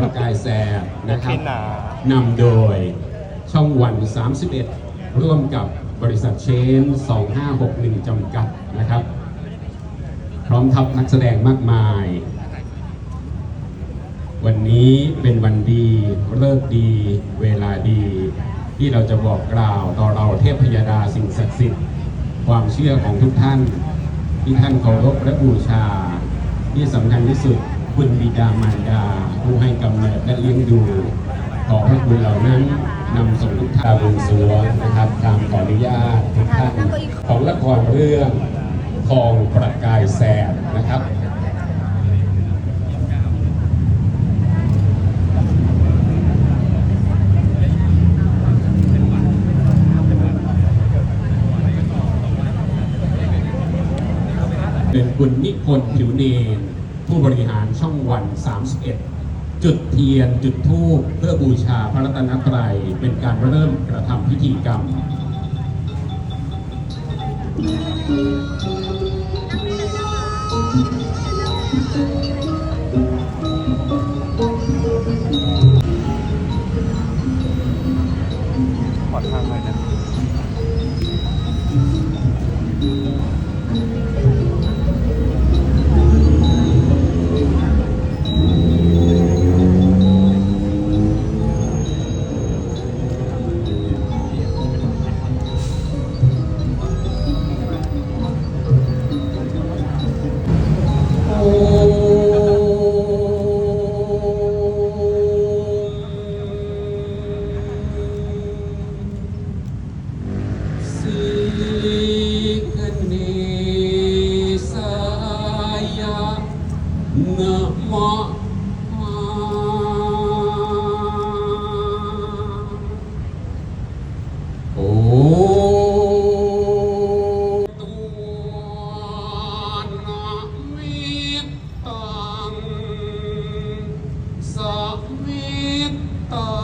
ประกายแสบนะครับหนานำโดยช่องวัน 31 ร่วมกับบริษัทเชน 2561 จำกัดนะครับ พร้อมทัพนักแสดงมากมาย วันนี้เป็นวันดีเลิกษ์ดีเวลาดี ที่เราจะบอกกล่าวต่อเราเทพพยดาสิ่งศักดิ์สิทธิ์ ความเชื่อของทุกท่าน ที่ท่านเคารพและบูชา ที่สำคัญที่สุด คุณบิดามารดา ผู้ให้กำเนิดและเลี้ยงดู ขอพระคุณเหล่านั้นนำส่งทุกท่านบวงสวงนะครับ ตามขออนุญาตทุกท่านของละครเรื่องทองประกายแสบนะครับเป็นคุณนิพนธ์ผิวเนร ผู้บริหารช่องวัน 31 จุดเทียนจุดธูปเพื่อบูชาพระรัตนตรัยเป็นการเริ่มกระทำพิธีกรรม ขอทางเลยนะ Oh.